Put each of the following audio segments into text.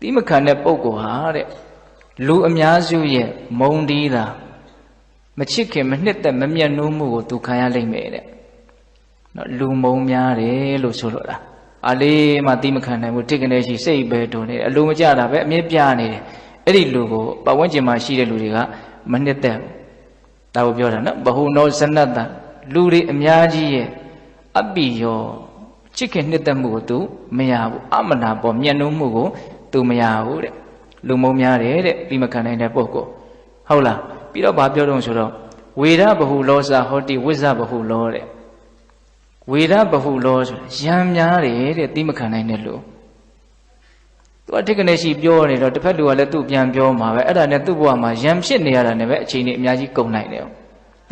တိမခံတဲ့ပုဂ္ဂိုလ်ဟာတဲ့လူအများစုရဲ့မုံဒီးတာမချစ်ခင်မနှစ်သက်မမျက်နှိုးမှုကိုသူခံရလိမ့်မယ်တဲ့နော်လူမုံများတယ်လို့ဆိုလိုတာအလေးမှတိမခံနိုင်ဘူးတိကနေရှိစိတ်ပဲတုံနေတယ်အလိုမကြတာပဲအမြဲပြနေတယ်အဲ့ဒီလူကိုပတ်ဝန်းကျင်မှာရှိတဲ့လူတွေကမနှစ်သက်ဘူးဒါကိုပြောတာနော်ဘဟုနောဇနတ္တလူတွေအများကြီးရဲ့အပိယောချစ်ခင်နှစ်သက်မှုကို तू မရဘူးအမနာပေါ်မျက်နှာမှုကို तू မရဘူးတဲ့လူမုံများတယ်တဲ့ပြီးမခံနိုင်တဲ့ပုဂ္ဂိုလ်ဟုတ်လားပြီးတော့ဗာပြောတော့ဆိုတော့ဝေဒဘဟုလောစဟောတိဝိဇ္ဇဘဟုလောတဲ့ဝေဒဘဟုလောဆိုရံများတယ်တဲ့ပြီးမခံနိုင်တဲ့လူသူအထက်ကနေရှိပြောနေတော့တစ်ဖက်လူကလည်းသူ့ပြန်ပြောမှာပဲအဲ့ဒါနဲ့သူ့ဘဝမှာရံဖြစ်နေရတာနဲ့ပဲအချိန်ကြီးအများကြီးကုန်နိုင်တယ်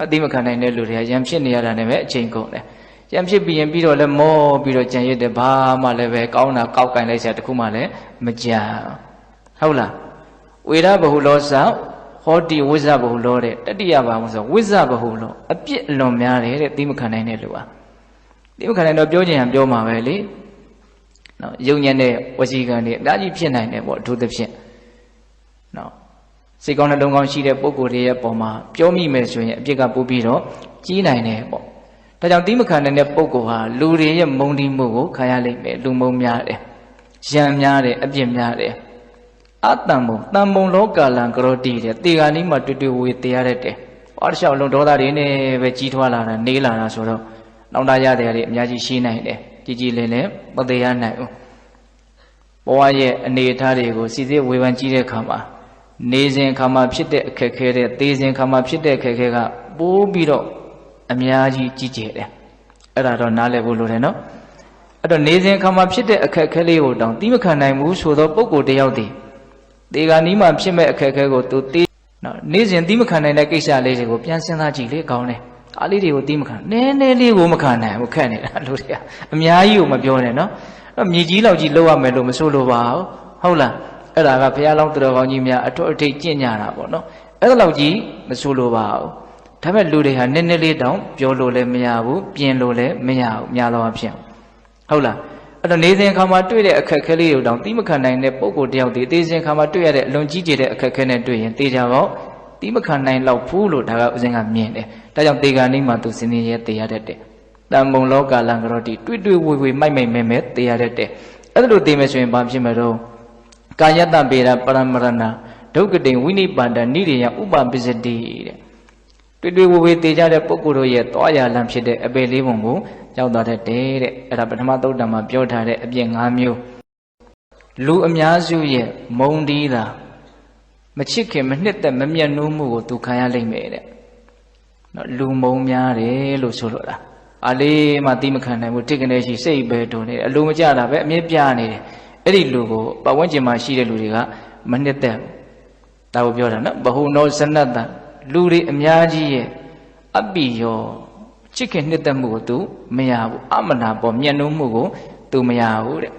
အတိမခံနိုင်တဲ့လူတွေကရံဖြစ်နေရတာနဲ့ပဲအချိန်ကုန်တယ် ရံဖြစ်ပြီးရင်ပြီးတော့လည်းမောပြီးတော့ကြံရစ်တယ်ဘာမှလည်းပဲကောင်းတာကောက်ကင်လိုက်စရာတခုမှလည်းမကြံဟုတ်လားဝေဒဘဟုလောစဟောတိဝိဇ္ဇဘဟုလောတဲ့တတိယပါမဆိုဝိဇ္ဇဘဟုလောအပြစ်အလွန်များတယ်တဲ့တိမခံနိုင်တဲ့လူဟာတိမခံနိုင်တော့ပြောချင်ရင်ပြောမှာပဲလေနော်ယုံညံ့တဲ့ဝစီကံတွေအများကြီးဖြစ်နိုင်တယ်ပေါ့အထူးသဖြင့်နော်စိတ်ကောင်းနှလုံးကောင်းရှိတဲ့ပုံကိုယ်တွေရဲ့ပုံမှာပြောမိမယ်ဆိုရင်အပြစ်ကပို့ပြီးတော့ကြီးနိုင်တယ်ပေါ့ ဒါကြောင့်တိမခံနိုင်တဲ့ပုံကိုယ်ဟာလူတွေရဲ့မုံတီးမှုကိုခံရလိမ့်မယ်လူမုံများတယ်ရံများတယ်အပြစ်များတယ်အတံဘုံတံဘုံလောကလံကရောတိတဲ့တေဂာနီးမှာတွေ့တွေ့ဝေတရားရတဲ့။ဘာတလျှောက်လုံးဒေါသတွေနဲ့ပဲကြီးထွားလာတာနေလာတာဆိုတော့နောင်တရတဲ့တွေအများကြီးရှိနိုင်တယ်။ကြည်ကြည်လင်လင်မသေးရနိုင်ဘူး။ဘဝရဲ့အနေအထားတွေကိုစီစစ်ဝေဖန်ကြည့်တဲ့အခါမှာနေစဉ်အခါမှာဖြစ်တဲ့အခက်ခဲတဲ့သေစဉ်အခါမှာဖြစ်တဲ့အခက်ခဲကပိုးပြီးတော့ အများကြီးကြီးကျယ်တယ်။အဲ့ဒါတော့နားလည်ဖို့လိုတယ်နော်။အဲ့တော့နေစဉ်အခါမှာဖြစ်တဲ့အခက်ခဲလေးကိုတောင်တိမခံနိုင်ဘူးဆိုတော့ပုံကိုယ်တယောက်တည်းတေဂာနီးမှာဖြစ်မဲ့အခက်အခဲကိုသူသိနော်နေ့စဉ်သိမခံနိုင်တဲ့ကိစ္စလေးတွေကိုပြန်စဉ်းစားကြည့်လေကောင်းတယ်အားလေးတွေကိုသိမခံနည်းနည်းလေးကိုမခံနိုင်ဘူးခက်နေတာလူတွေကအများကြီးကိုမပြောနဲ့နော်အဲ့မြေကြီးလောက်ကြီးလောက်ရမယ်လို့မဆိုလိုပါဘူးဟုတ်လားအဲ့ဒါကဘုရားလောင်းတော်ကောင်းကြီးများအထွတ်အထိပ်ကျင့်ကြတာပေါ့နော်အဲ့ဒါလောက်ကြီးမဆိုလိုပါဘူး ဒါပေမဲ့လူတွေဟာနည်းနည်းလေးတောင်ပြောလို့လည်းမရဘူးပြင်လို့လည်းမရဘူးများသောအားဖြင့်ဟုတ်လားအဲ့တော့နေစဉ်ခါမှာတွေ့တဲ့အခက်ခဲလေးတွေတောင်တိမခံနိုင်တဲ့ပုံကိုယ်တယောက်ဒီသေစဉ်ခါမှာတွေ့ရတဲ့အလွန်ကြီးကျယ်တဲ့အခက်ခဲနဲ့တွေ့ရင်သေချာပေါ့တိမခံနိုင်တော့ဘူးလို့ဒါကဥစဉ်ကမြင်တယ်ဒါကြောင့်သေဂာနိမှာသူစင်စင်ရဲသေရတတ်တယ်တန်မုံလောကလံကရောတိတွေ့တွေ့ဝေဝေမိုက်မိုက်မဲမဲသေရတတ်တယ်အဲ့ဒါလို့သေမယ်ဆိုရင်ဘာဖြစ်မလို့ကာယတ္တပေရပရမရဏဒုက္ကတိဝိနိဗ္ဗာန်နိရိယဥပပစ္စတိတဲ့ တွေ့တွေ့ဝေဝေသေကြတဲ့ပုဂ္ဂိုလ်တို့ရဲ့တောရလံဖြစ်တဲ့အပေလေးပုံကိုရောက်သွားတတ်တယ်တဲ့အဲ့ဒါပထမသုတ်တံမှာပြောထားတဲ့အပြစ်၅မျိုးလူအများစုရဲ့မုံဒီးတာမချစ်ခင်မနှစ်သက်မမျက်နှိုးမှုကိုသူခံရလိမ့်မယ်တဲ့နော်လူမုံများတယ်လို့ဆိုလိုတာအလေးမှတိမခံနိုင်ဘူးတိကနေရှိစိတ်ပဲတုံနေတယ်အလိုမကြတာပဲအမြဲပြနေတယ်အဲ့ဒီလူကိုပတ်ဝန်းကျင်မှာရှိတဲ့လူတွေကမနှစ်သက်ဘူးဒါကိုပြောတာနော်ဘဟုနောဇနတ္တ လူတွေအများကြီးရဲ့အပိယောချစ်ခင်နှစ်သက်မှုကို तू မရဘူးအမနာပေါ်မျက်နှာမှုကို तू မရဘူးတဲ့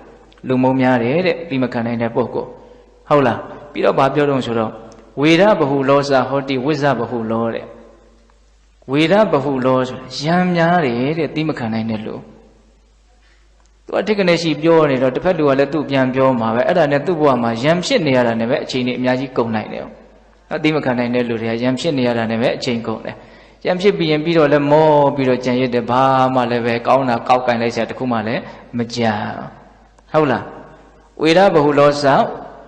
လူမုံများတယ်တဲ့ပြီးမခံနိုင်တဲ့ပုဂ္ဂိုလ်ဟုတ်လားပြီးတော့ဗာပြောတော့ဆိုတော့ဝေဒဘဟုလောစဟောတိဝိဇ္ဇဘဟုလောတဲ့ဝေဒဘဟုလောဆိုရံများတယ်တဲ့ပြီးမခံနိုင်တဲ့လူသူအထက်ကနေရှိပြောနေတော့တစ်ဖက်လူကလည်းသူ့ပြန်ပြောမှာပဲအဲ့ဒါနဲ့သူ့ဘဝမှာရံဖြစ်နေရတာနဲ့ပဲအချိန်ကြီးအများကြီးကုန်နိုင်တယ် အတိမခံနိုင်တဲ့လူတွေကရံဖြစ်နေရတာနဲ့ပဲအချိန်ကုန်တယ်ကြံဖြစ်ပြီးရင်ပြီးတော့လည်းမောပြီးတော့ကြံရစ်တယ်ဘာမှလည်းပဲကောင်းတာကောက်ကင်လိုက်စရာတခုမှလည်းမကြံဟုတ်လားဝေဒဘဟုလောစ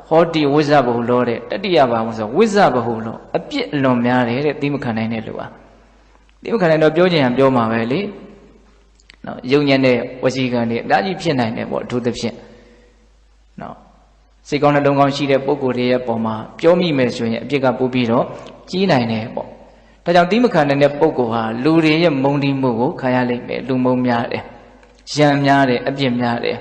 ဟောတိဝိဇ္ဇဘဟုလောတဲ့တတိယပါမဆိုဝိဇ္ဇဘဟုလောအပြစ်အလွန်များတယ်တဲ့သိမခံနိုင်တဲ့လူဟာသိမခံနိုင်တော့ပြောချင်ရင်ပြောမှာပဲလေနော်ယုံညံ့တဲ့ဝစီကံတွေအများကြီးဖြစ်နိုင်တယ်ပေါ့အထူးသဖြင့်နော် စိတ်ကောင်းနှလုံးကောင်းရှိတဲ့ပုံကိုယ်တွေရဲ့ပုံမှာပြောမိမယ်ဆိုရင်အပြစ်ကပို့ပြီးတော့ကြီးနိုင်တယ်ပေါ့ဒါကြောင့်တိမခံနိုင်တဲ့ပုဂ္ဂိုလ်ဟာလူတွေရဲ့မုံတီးမှုကိုခံရလိမ့်မယ်လူမုံများတယ်ရံများတယ်အပြစ်များတယ်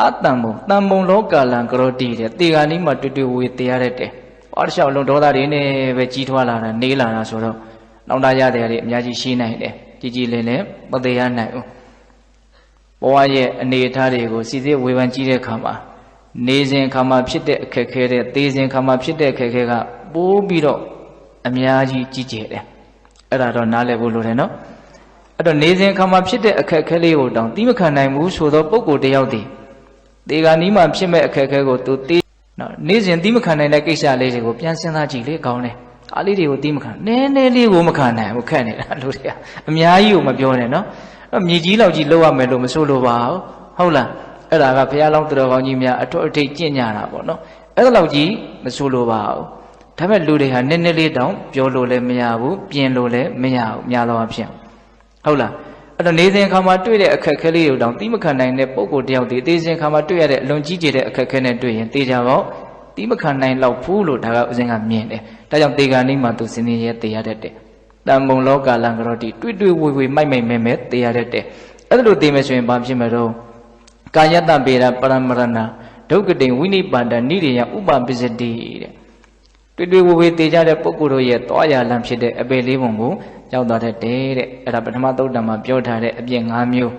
အတံဘုံတံဘုံလောကလံကရောတိတဲ့တေဂာနီးမှာတွေ့တွေ့ဝေတရားရက်တယ်ဘာတစ်လျှောက်လုံးဒေါသတွေနဲ့ပဲကြီးထွားလာတာနေလာတာဆိုတော့နောင်တရတဲ့တွေအများကြီးရှိနိုင်တယ်ကြည်ကြည်လင်လင်မသေးရနိုင်ဘူးဘဝရဲ့အနေအထားတွေကိုစီစစ်ဝေဖန်ကြည့်တဲ့အခါမှာ နေစဉ်အခါမှာဖြစ်တဲ့အခက်ခဲတဲ့သေစဉ်အခါမှာဖြစ်တဲ့အခက်ခဲကပိုးပြီးတော့အများကြီးကြီးကျယ်တယ်အဲ့ဒါတော့နားလည်ဖို့လိုတယ်နော်အဲ့တော့နေစဉ်ခါမှာဖြစ်တဲ့အခက်အခဲလေးကိုတောင်သိမခံနိုင်ဘူးဆိုတော့ပုံကိုယ်တယောက်တည်းတေဂာနီးမှာဖြစ်မဲ့အခက်အခဲကိုသူသိနော်နေ့စဉ်သီးမခံနိုင်တဲ့ကိစ္စလေးတွေကိုပြန်စဉ်းစားကြည့်လေကောင်းတယ်အားလေးတွေကိုသီးမခံနည်းနည်းလေးကိုမခံနိုင်ဘူးခက်နေတာလူတွေကအများကြီးကိုမပြောနဲ့နော်အဲ့မြေကြီးလောက်ကြီးလောက်ရမယ်လို့မဆိုလိုပါဘူးဟုတ်လား အဲ့ဒါကဘုရားလောင်းတော်ကောင်းကြီးများအထွတ်အထိပ်ကျင့်ကြတာပေါ့နော်အဲ့ဒါလောက်ကြီးမဆိုလိုပါဘူးဒါပေမဲ့လူတွေဟာနည်းနည်းလေးတောင်ပြောလို့လည်းမရဘူးပြင်လို့လည်းမရဘူးများသောအားဖြင့်ဟုတ်လားအဲ့တော့နေစဉ်ခါမှာတွေ့တဲ့အခက်အခဲလေးတွေတောင်တိမခံနိုင်တဲ့ပုံကိုယ်တယောက်ဒီသေစဉ်ခါမှာတွေ့ရတဲ့အလွန်ကြီးကျယ်တဲ့အခက်အခဲနဲ့တွေ့ရင်တေချာပေါ့တိမခံနိုင်တော့ဘူးလို့ဒါကဥစဉ်ကမြင်တယ်ဒါကြောင့်တေဂာနိမှာသူစင်နေရဲတေရတတ်တယ်တန်မုံလောကလံကရောတိတွေ့တွေ့ဝေဝေမိုက်မိုက်မဲမဲတေရတတ်တယ်အဲ့ဒါလို့တေမယ်ဆိုရင်ဘာဖြစ်မလို့ ကာယတ္တပေရပရမရဏဒုက္ကတိဝိနိပါဒနိရိယဥပပစ္စတိတဲ့တွေ့တွေ့ဝေဝေတေကြတဲ့ပုဂ္ဂိုလ်တို့ရဲ့တောရလံဖြစ်တဲ့အပေလေးပုံကိုရောက်သွားတတ်တယ်တဲ့အဲ့ဒါပထမသုတ်တံမှာပြောထားတဲ့အပြည့်၅မျိုး